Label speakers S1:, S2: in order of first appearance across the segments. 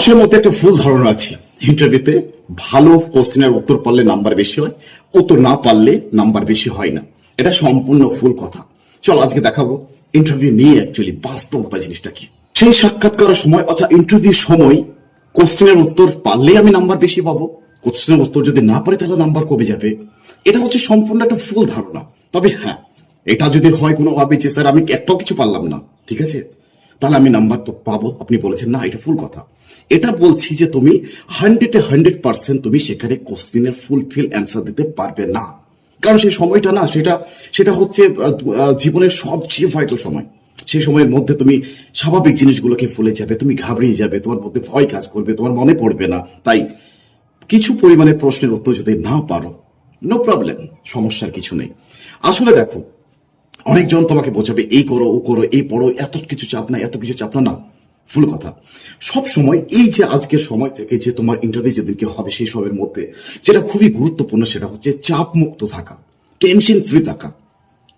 S1: মানুষের মধ্যে একটা ভুল ধারণা আছে। ইন্টারভিউতে ভালো কোশ্চেনের উত্তর পারলে নাম্বার বেশি হয়, উত্তর না পারলে নাম্বার বেশি হয় না। এটা সম্পূর্ণ ভুল কথা। চলো আজকে দেখাবো ইন্টারভিউ নিয়ে অ্যাকচুয়ালি বাস্তবতা জিনিসটা কি। সেই সাক্ষাৎকারের সময়, অর্থাৎ ইন্টারভিউর সময়, কোশ্চেনের উত্তর পারলেই আমি নাম্বার বেশি পাবো। কোশ্চেনের উত্তর যদি না পারি, তাহলে নাম্বার কমে যাবে। এটা হচ্ছে সম্পূর্ণ একটা ভুল ধারণা। তবে হ্যাঁ এটা যদি হয় কোনোভাবে যে, স্যার, আমি একটাও কিছু পারলাম না। ঠিক আছে? তাহলে আমি নাম্বার তো পাবো। আপনি বলেছেন, না, এটা ফুল কথা। এটা বলছি যে তুমি হান্ড্রেডে হান্ড্রেড পার্সেন্ট তুমি সেখানে কোশ্চিনের ফুলফিল অ্যান্সার দিতে পারবে না। কারণ সেই সময়টা না, সেটা সেটা হচ্ছে জীবনের সবচেয়ে ভাইটাল সময়। সেই সময়ের মধ্যে তুমি স্বাভাবিক জিনিসগুলোকে ভুলে যাবে, তুমি ঘাবড়িয়ে যাবে, তোমার মধ্যে ভয় কাজ করবে, তোমার মনে পড়বে না। তাই কিছু পরিমাণে প্রশ্নের উত্তর যদি না পারো নো প্রবলেম সমস্যার কিছু নেই। আসলে দেখো, অনেকজন তোমাকে বোঝাবে, এই করো, ও করো, এই পড়ো, এত কিছু চাপ না এত কিছু চাপ না না। ফুল কথা। সব সময় এই যে আজকের সময় থেকে যে তোমার ইন্টারভিউ যেদিনকে হবে সেই সবের মধ্যে, যেটা খুবই গুরুত্বপূর্ণ সেটা হচ্ছে চাপ মুক্ত থাকা টেনশন ফ্রি থাকা,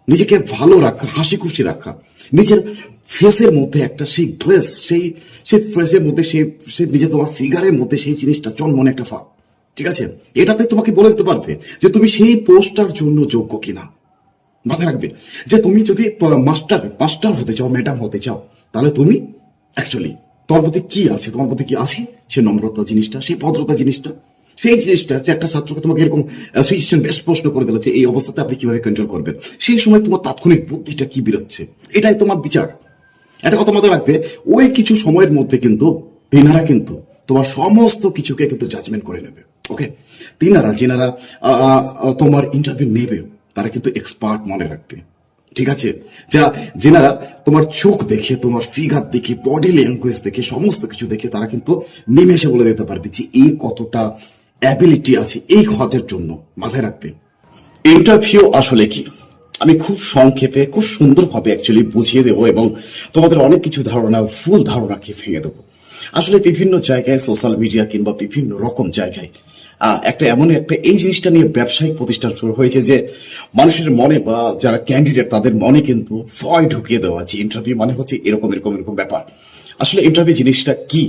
S1: নিজেকে ভালো রাখা হাসি খুশি রাখা, নিজের ফেসের মধ্যে একটা সেই ড্রেস সেই সেই ফ্রেসের মধ্যে সেই সেই নিজে তোমার ফিগারের মধ্যে সেই জিনিসটা জন্মনে একটা ফাঁক ঠিক আছে? এটাতে তোমাকে বলে দিতে পারবে যে তুমি সেই পোস্টটার জন্য যোগ্য কিনা। মাথায় রাখবে যে তুমি যদি মাস্টার মাস্টার হতে চাও ম্যাডাম হতে চাও, তাহলে তুমি অ্যাকচুয়ালি তোমার মধ্যে কি আছে? তোমার মধ্যে কি আছে? সে নম্রতা জিনিসটা সেই ভদ্রতা জিনিসটা, সেই জিনিসটা যে একটা ছাত্রকে তোমাকে এরকম সিচুয়েশন বেশ প্রশ্ন করে দিল যে এই অবস্থাতে আপনি কীভাবে কন্ট্রোল করবেন? সেই সময় তোমার তাৎক্ষণিক বুদ্ধিটা কি বেরোচ্ছে? এটাই তোমার বিচার। একটা কথা মাথায় রাখবে, ওই কিছু সময়ের মধ্যে কিন্তু তিনারা কিন্তু তোমার সমস্ত কিছুকে কিন্তু জাজমেন্ট করে নেবে। ওকে তিনারা, যেনারা তোমার ইন্টারভিউ নেবে, তারা কিন্তু এক্সপার্ট মনে রাখবে। ঠিক আছে? যা, যেনারা তোমার চোখ দেখে, তোমার ফিগার দেখে বডি ল্যাঙ্গুয়েজ দেখে, সমস্ত কিছু দেখে, তারা কিন্তু নিমেষে বলে দিতে পারবে যে এই কতটা অ্যাবিলিটি আছে এই কাজের জন্য মাথায় রাখবে। ইন্টারভিউ আসলে কি? আমি খুব সংক্ষেপে, খুব সুন্দরভাবে অ্যাকচুয়ালি বুঝিয়ে দেবো এবং তোমাদের অনেক কিছু ধারণা, ভুল ধারণাকে ভেঙে দেবো। আসলে বিভিন্ন জায়গায় সোশ্যাল মিডিয়া কিংবা বিভিন্ন রকম জায়গায় একটা এমন একটা, এই জিনিসটা নিয়ে ব্যবসায়িক প্রতিষ্ঠান শুরু হয়েছে যে মানুষের মনে বা যারা ক্যান্ডিডেট তাদের মনে কিন্তু ভয় ঢুকিয়ে দেওয়া আছে। ইন্টারভিউ মানে হচ্ছে এরকম এরকম এরকম ব্যাপার। আসলে ইন্টারভিউ জিনিসটা কি?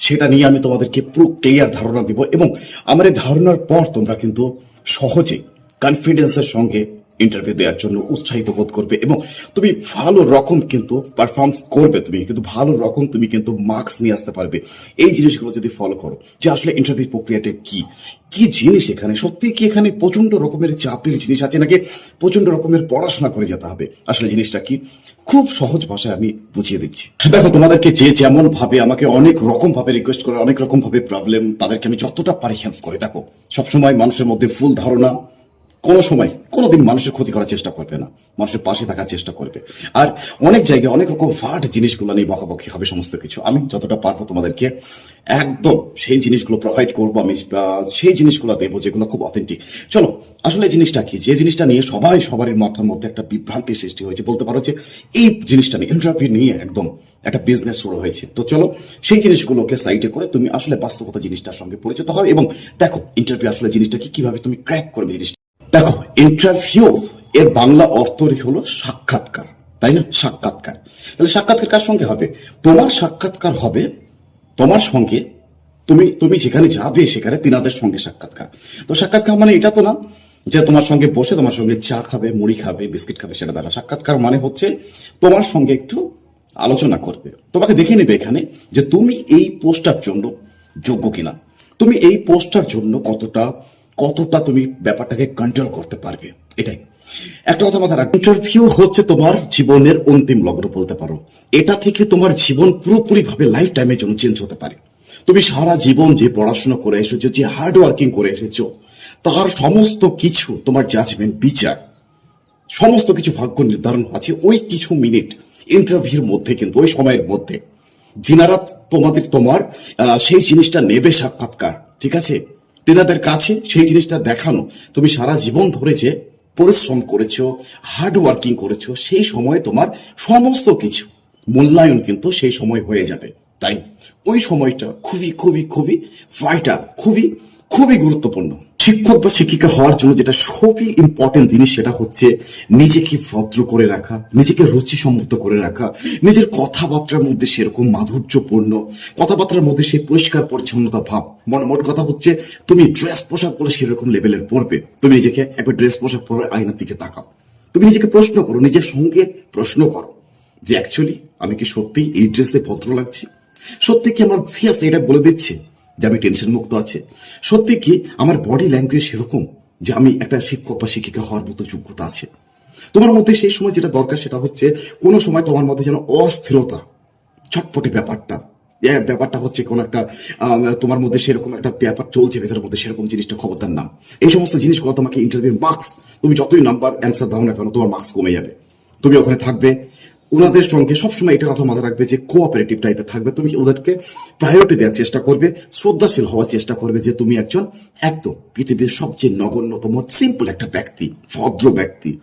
S1: সেটা নিয়ে আমি তোমাদেরকে পুরো ক্লিয়ার ধারণা দিব এবং আমার এই ধারণার পর তোমরা কিন্তু সহজে কনফিডেন্সের সঙ্গে ইন্টারভিউ দেওয়ার জন্য উৎসাহিত বোধ করবে এবং তুমি ভালো রকম কিন্তু পারফর্ম করবে তুমি, কিন্তু ভালো রকম তুমি কিন্তু মার্কস নিয়ে আসতে পারবে। এই জিনিসগুলো যদি ফলো করো, যে আসলে ইন্টারভিউ প্রক্রিয়াটা কি কি জিনিস এখানে, সত্যি কি এখানে প্রচণ্ড রকমের চাপের জিনিস আছে নাকি প্রচণ্ড রকমের পড়াশোনা করে যেতে হবে? আসলে জিনিসটা কি? খুব সহজ ভাষায় আমি বুঝিয়ে দিচ্ছি। দেখো, তোমাদেরকে যে যেমন ভাবে আমাকে অনেক রকম ভাবে রিকোয়েস্ট করে, অনেক রকম ভাবে প্রবলেম তাদেরকে আমি যতটা পারি হেল্প করে। দেখো, সবসময় মানুষের মধ্যে ফুল ধারণা কোনো সময়, কোনোদিন মানুষের ক্ষতি করার চেষ্টা করবে না। মানুষের পাশে থাকার চেষ্টা করবে। আর অনেক জায়গায় অনেক রকম ফাট জিনিসগুলো নিয়ে বকাবকি হবে সমস্ত কিছু। আমি যতটা পারব তোমাদেরকে একদম সেই জিনিসগুলো প্রোভাইড করব, আমি সেই জিনিসগুলো দেবো যেগুলো খুব অথেন্টিক চলো, আসলে জিনিসটা কি? যে জিনিসটা নিয়ে সবাই সবার মাথার মধ্যে একটা বিভ্রান্তি সৃষ্টি হয়েছে, বলতে পারো যে এই জিনিসটা নিয়ে ইন্টারভিউ নিয়ে একদম একটা বিজনেস শুরু হয়েছে। তো চলো, সেই জিনিসগুলোকে সাইডে করে তুমি আসলে বাস্তবতা জিনিসটার সঙ্গে পরিচিত হবে এবং দেখো ইন্টারভিউ আসলে জিনিসটা কি কীভাবে তুমি ক্র্যাক করবে জিনিসটা। দেখো ইন্টারভিউ এর বাংলা অর্থই হলো সাক্ষাৎকার, তাই না? সাক্ষাৎকার। তাহলে সাক্ষাৎকার কার সঙ্গে হবে? তোমার সাক্ষাৎকার হবে তোমার সঙ্গে, তুমি তুমি যেখানে যাবে সেখানে তিনাদের সঙ্গে সাক্ষাৎকার। তো সাক্ষাৎকার মানে এটা তো না যে তোমার সঙ্গে বসে তোমার সঙ্গে চা খাবে, মুড়ি খাবে, বিস্কিট খাবে, সেটা দ্বারা। সাক্ষাৎকার মানে হচ্ছে তোমার সঙ্গে একটু আলোচনা করবে। তোমাকে দেখে নেবে এখানে যে তুমি এই পোস্টটার জন্য যোগ্য কিনা। তুমি এই পোস্টটার জন্য কতটা কতটা তুমি ব্যাপারটাকে কন্ট্রোল করতে পারবে? এটাই। একটা কথা মাথা রাখ ইন্টারভিউ হচ্ছে তোমার জীবনের অন্তিম লগ্ন বলতে পারো। এটা থেকে তোমার জীবন পুরোপুরি ভাবে লাইফ টাইমের জন্য চেঞ্জ হতে পারে। তুমি সারা জীবন যে পড়াশোনা করে এসেছ, যে হার্ড ওয়ার্কিং করে এসেছ, তার সমস্ত কিছু তোমার জাজমেন্ট বিচার, সমস্ত কিছু ভাগ্য নির্ধারণ আছে ওই কিছু মিনিট ইন্টারভিউর মধ্যে কিন্তু, ওই সময়ের মধ্যে। যিনারা তোমাদের, তোমার সেই জিনিসটা নেবে সাক্ষাৎকার, ঠিক আছে? তেনাদের কাছে সেই জিনিসটা দেখানো। তুমি সারা জীবন ধরে যে পরিশ্রম করেছ হার্ড ওয়ার্কিং করেছ, সেই সময়ে তোমার সমস্ত কিছু, মূল্যায়ন কিন্তু সেই সময় হয়ে যাবে। তাই ওই সময়টা খুবই খুবই খুবই ভাইটাল খুবই খুবই গুরুত্বপূর্ণ। শিক্ষক বা শিক্ষিকা হওয়ার জন্য যেটা খুবই ইম্পর্টেন্ট জিনিস সেটা হচ্ছে নিজেকে ভদ্র করে রাখা, নিজেকে রুচিসম্মত করে রাখা, নিজের কথাবার্তার মধ্যে সেরকম মাধুর্যপূর্ণ, কথাবার্তার মধ্যে সেই পরিষ্কার পরিচ্ছন্নতা ভাব। মনে মোট কথা হচ্ছে, তুমি ড্রেস পোশাক পরে সেরকম লেভেলের পড়বে তুমি নিজেকে একবার ড্রেস পোশাক পরে আয়নার দিকে তাকাও। তুমি নিজেকে প্রশ্ন করো, নিজের সঙ্গে প্রশ্ন করো যে অ্যাকচুয়ালি আমি কি সত্যি এই ড্রেসে ভদ্র লাগছি? সত্যি কি আমার ফেস এটা বলে দিচ্ছে? যে আমি টেনশন মুক্ত আছে। সত্যি কি, আমার বডি ল্যাঙ্গুয়েজ সেরকম যে আমি একটা শিক্ষক বা শিক্ষিকা হওয়ার মতো যোগ্যতা আছে? তোমার মধ্যে সেই সময় যেটা দরকার সেটা হচ্ছে, কোনো সময় তোমার মধ্যে যেন অস্থিরতা, ছটপটে ব্যাপারটা। ব্যাপারটা হচ্ছে কোন একটা তোমার মধ্যে সেরকম একটা ব্যাপার চলছে, ভেতরের মধ্যে সেরকম জিনিসটা খবরদার নাম এই সমস্ত জিনিসগুলো তোমাকে ইন্টারভিউ মার্কস তুমি যতই নাম্বার অ্যান্সার দাও না কেন, তোমার মার্কস কমে যাবে। তুমি ওখানে থাকবে ওনাদের সঙ্গে সবসময় এটা কথা মাথায় রাখবে যে কোঅপারেটিভ টাইপের থাকবে। তুমি ওদেরকে প্রায়োরিটি দেওয়ার চেষ্টা করবে, শ্রদ্ধাশীল হওয়ার চেষ্টা করবে যে তুমি একজন একদম পৃথিবীর সবচেয়ে নগণ্যতম সিম্পল একটা ব্যক্তি, ভদ্র ব্যক্তি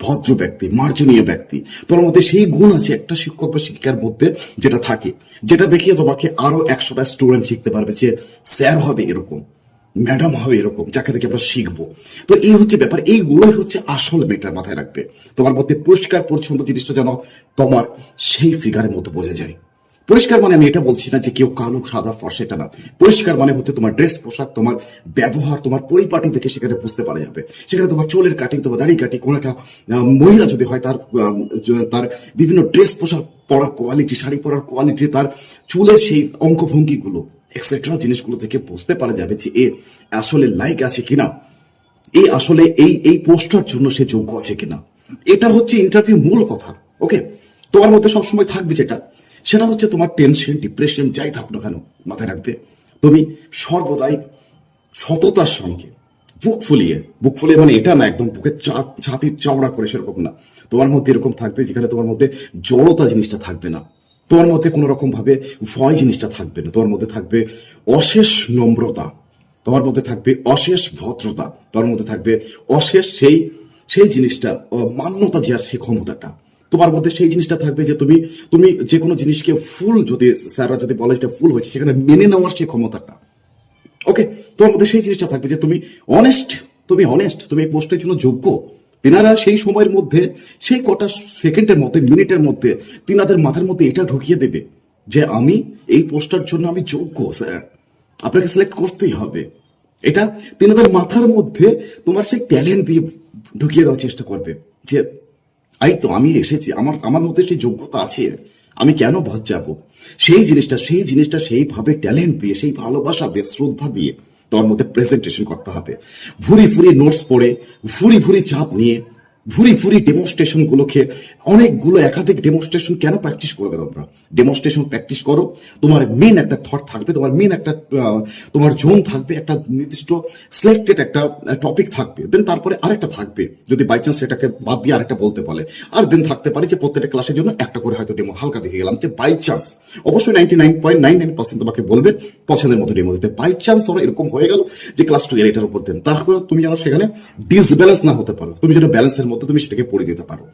S1: ভদ্র ব্যক্তি, মার্জনীয় ব্যক্তি। তোর মধ্যে সেই গুণ আছে একটা শিক্ষক বা শিক্ষিকার মধ্যে যেটা থাকে, যেটা দেখিয়ে তোমাকে আরও একশোটা স্টুডেন্ট শিখতে পারবে যে স্যার হবে এরকম। ম্যাডাম হবে এরকম, যাকে থেকে আমরা শিখব। তো এই হচ্ছে ব্যাপার এইগুলোই হচ্ছে আসল মেটার মাথায় রাখবে। তোমার মধ্যে পরিষ্কার, পরিচ্ছন্ন জিনিসটা যেন তোমার সেই ফিগারের মতো বোঝা যায়। পরিষ্কার মানে আমি এটা বলছি না যে কেউ কালো খাদা ফর্সা, এটা না। পরিষ্কার মানে হচ্ছে তোমার ড্রেস পোশাক, তোমার ব্যবহার, তোমার পরিপাটি থেকে সেখানে বুঝতে পারা যাবে। সেখানে তোমার চুলের কাটিং তোমার দাড়ি কাটিং কোনো একটা মহিলা যদি হয় তার তার বিভিন্ন ড্রেস পোশাক পরার কোয়ালিটি শাড়ি পরার কোয়ালিটি তার চুলের সেই অঙ্কভঙ্গিগুলো এক্সেট্রা জিনিসগুলো থেকে বুঝতে পারা যাবে যে এ আসলে লাইক আছে কিনা। এই আসলে এই এই পোস্টার জন্য সে যোগ্য আছে কিনা। এটা হচ্ছে ইন্টারভিউ মূল কথা ওকে তোমার মধ্যে সবসময় থাকবে যেটা। সেটা হচ্ছে তোমার টেনশন ডিপ্রেশন যাই থাকুক না কেন, মাথায় রাখবে। তুমি সর্বদাই সততার সঙ্গে বুক ফুলিয়ে বুক ফুলিয়ে মানে এটা না একদম বুকের চা- ছাতির চওড়া করে সেরকম না। তোমার মধ্যে এরকম থাকবে যেখানে তোমার মধ্যে জড়তা জিনিসটা থাকবে না। তোমার মধ্যে কোনো রকম ভাবে ভয় জিনিসটা থাকবে না। তোমার মধ্যে থাকবে অশেষ নম্রতা। তোমার মধ্যে থাকবে অশেষ ভদ্রতা। তোমার মধ্যে থাকবে অশেষ সেই সেই জিনিসটা মান্যতা দেওয়ার সেই ক্ষমতাটা। তোমার মধ্যে সেই জিনিসটা থাকবে যে তুমি তুমি যে কোনো জিনিসকে ফুল যদি, স্যাররা যদি বলে যেটা ফুল হয়েছে, সেখানে মেনে নেওয়ার সেই ক্ষমতাটা। ওকে তোমার মধ্যে সেই জিনিসটা থাকবে যে তুমি অনেস্ট তুমি অনেস্ট তুমি এই পোস্টের জন্য যোগ্য। তিনারা সেই সময়ের মধ্যে, সেই কটা সেকেন্ডের মধ্যে, মিনিটের মধ্যে, তিনাদের মাথার মধ্যে এটা ঢুকিয়ে দেবে যে আমি এই পোস্টার জন্য আমি যোগ্য, স্যার। আপনাকে সিলেক্ট করতেই হবে। এটা তিনাদের মাথার মধ্যে তোমার সেই ট্যালেন্ট দিয়ে ঢুকিয়ে দেওয়ার চেষ্টা করবে যে এই তো, আমি এসেছি, আমার আমার মধ্যে সেই যোগ্যতা আছে, আমি কেন বাদ যাব সেই জিনিসটা সেই জিনিসটা সেইভাবে ট্যালেন্ট দিয়ে, সেই ভালোবাসা দিয়ে, শ্রদ্ধা দিয়ে তোমার মধ্যে প্রেজেন্টেশন করতে হবে। ভুরি ভুরি নোটস পড়ে ভুরি ভুরি চাপ নিয়ে ভুরি ভুরি ডেমনস্ট্রেশন গুলোকে, অনেকগুলো একাধিক ডেমনস্ট্রেশন কেন প্র্যাকটিস করবে তোমরা? ডেমনস্ট্রেশন প্র্যাকটিস করো। তোমার মেন একটা থট থাকবে, তোমার মেন একটা তোমার জোন থাকবে, একটা নির্দিষ্ট সিলেক্টেড একটা টপিক থাকবে। দেন তারপরে আরেকটা থাকবে। যদি বাই চান্স সেটাকে বাদ দিয়ে আরেকটা বলতে পারে। আর দেন থাকতে পারে যে প্রত্যেকটা ক্লাসের জন্য একটা করে হয়তো ডেমো হালকা দেখে গেলাম যে বাই চান্স অবশ্যই ninety nine point nine nine percent তোমাকে বলবে, পছন্দের মতো ডেমো দিতে। বাই চান্স ধরো এরকম হয়ে গেল যে ক্লাস টু এর এটার উপর দেন। তারপরে তুমি যেন সেখানে ডিসব্যালেন্স না হতে পারো। তুমি যেন ব্যালেন্সের মধ্যে তুমি সেটাকে পড়ে দিতে পারো।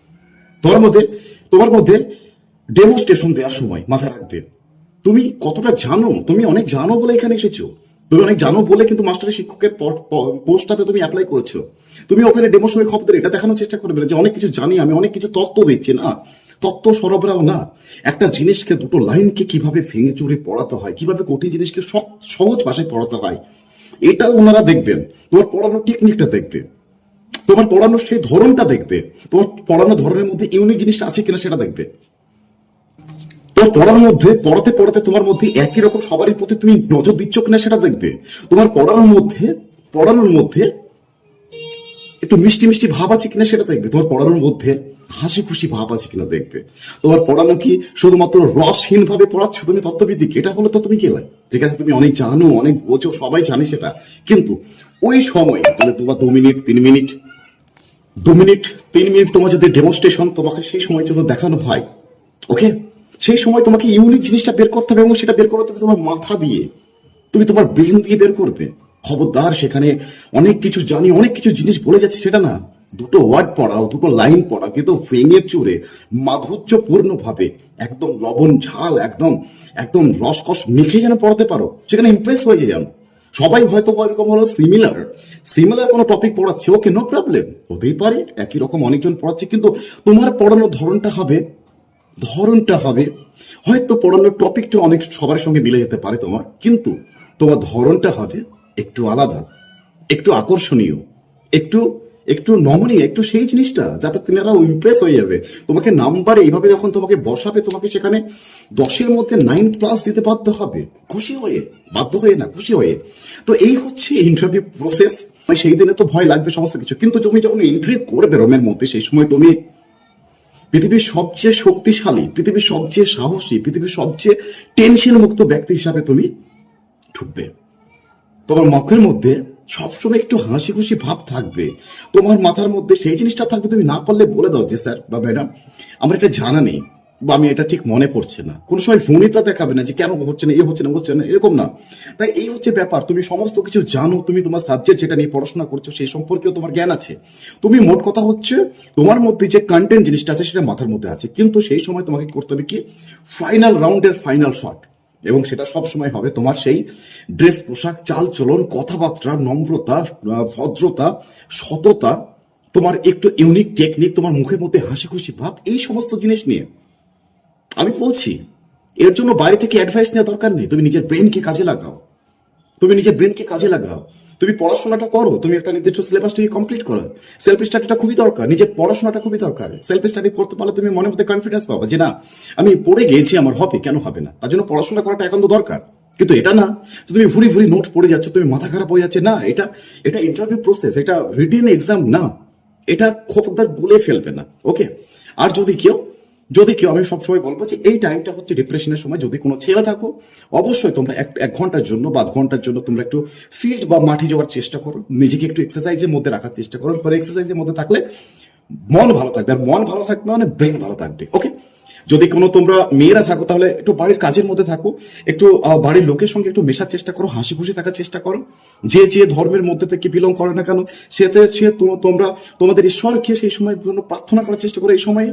S1: তোমার মধ্যে তোমার মধ্যে ডেমোস্ট্রেশন দেওয়ার সময় মাথায় রাখবে। তুমি কতটা জানো? তুমি অনেক জানো বলে এখানে এসেছ। তুমি অনেক জানো বলে কিন্তু মাস্টারের শিক্ষকের পোস্টটাতে তুমি অ্যাপ্লাই করেছ। তুমি ওখানে ডেমো সময় খবরদের এটা দেখানোর চেষ্টা করবে যে অনেক কিছু জানি আমি, অনেক কিছু তত্ত্ব দিচ্ছি না, তত্ত্ব সরবরাহ না। একটা জিনিসকে দুটো লাইনকে কীভাবে ভেঙে চুরে পড়াতে হয়, কীভাবে কঠিন জিনিসকে সহ- সহজ ভাষায় পড়াতে হয় এটা ওনারা দেখবেন। তোমার পড়ানোর টেকনিকটা দেখবে। তোমার পড়ানোর সেই ধরনটা দেখবে। তোমার পড়ানোর ধরনের মধ্যে ইউনিক জিনিসটা আছে কিনা সেটা দেখবে। তোমার পড়ার মধ্যে, পড়াতে পড়াতে তোমার মধ্যে একই রকম সবারই প্রতি তুমি নজর দিচ্ছ কিনা সেটা দেখবে। তোমার পড়ানোর মধ্যে পড়ানোর মধ্যে একটু মিষ্টি মিষ্টি ভাব আছে কিনা সেটা দেখবে। তোমার পড়ানোর মধ্যে হাসি খুশি ভাব আছে কিনা দেখবে। তোমার পড়ানো কি শুধুমাত্র রসহীন ভাবে পড়াচ্ছ তুমি তত্ত্ববিদিক এটা হলে তো তুমি গেলে ঠিক আছে, তুমি অনেক জানো, অনেক বোঝো, সবাই জানি সেটা। কিন্তু ওই সময়, তাহলে তোমার দু মিনিট, তিন মিনিট দু মিনিট, তিন মিনিট তোমার যদি ডেমনস্ট্রেশন তোমাকে সেই সময়ের জন্য দেখানো হয় ওকে সেই সময় তোমাকে ইউনিক জিনিসটা বের করতে হবে এবং সেটা বের করতে হবে তোমার মাথা দিয়ে তুমি তোমার ব্রেন দিয়ে বের করবে। খবরদার, সেখানে অনেক কিছু জানি, অনেক কিছু জিনিস বলে যাচ্ছে, সেটা না। দুটো ওয়ার্ড পড়াও, দুটো লাইন পড়াও, কিন্তু ভেঙে চুরে মাধুর্যপূর্ণ ভাবে একদম লবণ ঝাল, একদম একদম রসকস মেখে যেন পড়াতে পারো, সেখানে ইমপ্রেস হয়ে যেন সবাই হয়তো এরকম হলো সিমিলার সিমিলার কোনো টপিক পড়াচ্ছে ওকে নো প্রবলেম হতেই পারে, একই রকম অনেকজন পড়াচ্ছে, কিন্তু তোমার পড়ানোর ধরনটা হবে ধরনটা হবে। হয়তো পড়ানোর টপিকটা অনেক সবার সঙ্গে মিলে যেতে পারে তোমার, কিন্তু তোমার ধরনটা হবে একটু আলাদা, একটু আকর্ষণীয়, একটু একটু নমনীয়, একটু সেই জিনিসটা, যাতে তিনারা ইমপ্রেস হয়ে যাবে। তোমাকে নাম্বার এইভাবে যখন তোমাকে বসাবে, তোমাকে সেখানে দশের মধ্যে নাইন প্লাস দিতে বাধ্য হবে। খুশি হয়ে, বাধ্য হয়ে না, খুশি হয়ে। তো এই হচ্ছে ইন্টারভিউ প্রসেস সেই দিনে তো ভয় লাগবে সমস্ত কিছু। কিন্তু তুমি যখন এন্ট্রি করবে রোমের মধ্যে, সেই সময় তুমি পৃথিবীর সবচেয়ে শক্তিশালী, পৃথিবীর সবচেয়ে সাহসী, পৃথিবীর সবচেয়ে টেনশন মুক্ত ব্যক্তি হিসাবে তুমি ঢুকবে। তোমার মুখের মধ্যে সবসময় একটু হাসি খুশি ভাব থাকবে। তোমার মাথার মধ্যে সেই জিনিসটা থাকবে তুমি না পারলে বলে দাও যে, স্যার বা ম্যাডাম, আমার এটা জানা নেই বা আমি এটা ঠিক মনে পড়ছে না। কোনো সময় ফোনিতা দেখাবে না যে, কেন হচ্ছে না, এ হচ্ছে না হচ্ছে না, এরকম না। তাই এই হচ্ছে ব্যাপার। তুমি সমস্ত কিছু জানো, তুমি তোমার সাবজেক্ট যেটা নিয়ে পড়াশোনা করছ, সেই সম্পর্কেও তোমার জ্ঞান আছে। তুমি মোট কথা হচ্ছে, তোমার মধ্যে যে কন্টেন্ট জিনিসটা আছে, সেটা মাথার মধ্যে আছে। কিন্তু সেই সময় তোমাকে করতে হবে কি? ফাইনাল রাউন্ডের ফাইনাল শট এবং সেটা সব সময় হবে। তোমার সেই ড্রেস, পোশাক, চাল চলন, কথাবার্তা, নম্রতা ভদ্রতা, সততা, তোমার একটু ইউনিক টেকনিক তোমার মুখের মধ্যে হাসি খুশি ভাব, এই সমস্ত জিনিস নিয়ে। আমি বলছি, এর জন্য বাইরে থেকে অ্যাডভাইস নেওয়া দরকার নেই। তুমি নিজের ব্রেনকে কাজে লাগাও। তুমি নিজের ব্রেনকে কাজে লাগাও। তুমি পড়াশোনাটা করো, তুমি একটা নির্দিষ্ট সিলেবাসটাকে কমপ্লিট করো। সেলফ স্টাডিটা খুবই দরকার, নিজের পড়াশোনাটা খুবই দরকার। সেলফ স্টাডি করতে পারলে তুমি মনের মধ্যে কনফিডেন্স পাবা যে না, আমি পড়ে গিয়েছি আমার হবে, কেন হবে না? তার জন্য পড়াশোনা করাটা একান্ত দরকার। কিন্তু এটা না তুমি ভুরি ভুরি নোট পড়ে যাচ্ছ, তুমি মাথা খারাপ হয়ে যাচ্ছে, না, এটা এটা ইন্টারভিউ প্রসেস এটা রিটেন এক্সাম না। এটা খোপদার গুলে ফেলবে না ওকে আর যদি কেউ যদি কেউ, আমি সবসময় বলব যে এই টাইমটা হচ্ছে ডিপ্রেশনের সময়, যদি কোনো ছেলে থাকো, অবশ্যই তোমরা এক এক ঘণ্টার জন্য বা আধ ঘণ্টার জন্য তোমরা একটু ফিল্ড বা মাঠে যাওয়ার চেষ্টা করো। নিজেকে একটু এক্সারসাইজের মধ্যে রাখার চেষ্টা করো। ফলে এক্সারসাইজের মধ্যে থাকলে মন ভালো থাকবে। আর মন ভালো থাকবে মানে ব্রেন ভালো থাকবে ওকে যদি কোনো তোমরা মেয়েরা থাকো, তাহলে একটু বাড়ির কাজের মধ্যে থাকো। একটু বাড়ির লোকের সঙ্গে একটু মেশার চেষ্টা করো হাসি খুশি থাকার চেষ্টা করো। যে যে ধর্মের মধ্যে থেকে বিলং করে না কেন, সেতে, সে তোমরা, তোমাদের ঈশ্বরকে সেই সময় জন্য প্রার্থনা করার চেষ্টা করো এই সময়ে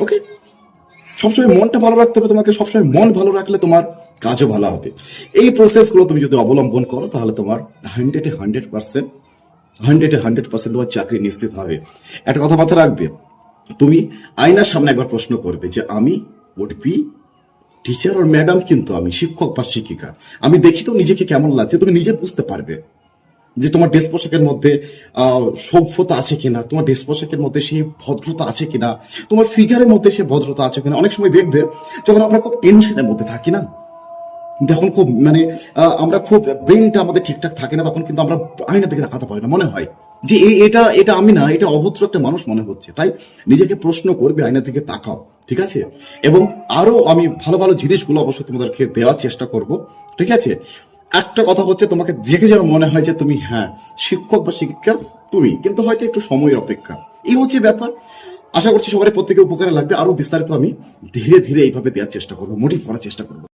S1: ওকে সবসময় মনটা ভালো রাখতে হবে, তোমাকে সবসময় মন ভালো রাখলে তোমার কাজও ভালো হবে। এই প্রসেসগুলো তুমি যদি অবলম্বন করো, তাহলে তোমার হান্ড্রেডে হান্ড্রেড পার্সেন্ট হান্ড্রেডে হান্ড্রেড পার্সেন্ট তোমার চাকরি নিশ্চিত হবে। একটা কথা মাথায় রাখবে, তুমি আয়নার সামনে একবার প্রশ্ন করবে যে, আমি উড বি টিচার আর ম্যাডাম কিন্তু আমি শিক্ষক বা শিক্ষিকা। আমি দেখি তো নিজেকে কেমন লাগছে, তুমি নিজে বুঝতে পারবে। যে তোমার ড্রেস পোশাকের মধ্যে সভ্যতা আছে কিনা, তোমার ড্রেস পোশাকের মধ্যে সেই ভদ্রতা আছে কিনা, তোমার ফিগারের মধ্যে সেই ভদ্রতা আছে কিনা, অনেক সময় দেখবে যখন আমরা খুব টেনশনের মধ্যে থাকি না তখন খুব মানে আমরা খুব ব্রেনটা আমাদের ঠিকঠাক থাকে না, তখন কিন্তু আমরা আয়না দিকে তাকাতে পারি না, মনে হয় যে এটা এটা আমি না, এটা অভদ্র একটা মানুষ মনে হচ্ছে, তাই নিজেকে প্রশ্ন করবে আয়না দিকে তাকাও, ঠিক আছে? এবং আরও আমি ভালো ভালো জিনিসগুলো অবশ্যই তোমাদেরকে দেওয়ার চেষ্টা করব, ঠিক আছে? একটা কথা হচ্ছে, তোমাকে দেখে যেন মনে হয় যে তুমি হ্যাঁ শিক্ষক বা শিক্ষিকা তুমি, কিন্তু হয়তো একটু সময়ের অপেক্ষা। এই হচ্ছে ব্যাপার। আশা করছি সবারই প্রত্যেকে উপকারে লাগবে। আরও বিস্তারিত আমি ধীরে ধীরে এইভাবে দেওয়ার চেষ্টা করব মোটিভ করার চেষ্টা করব।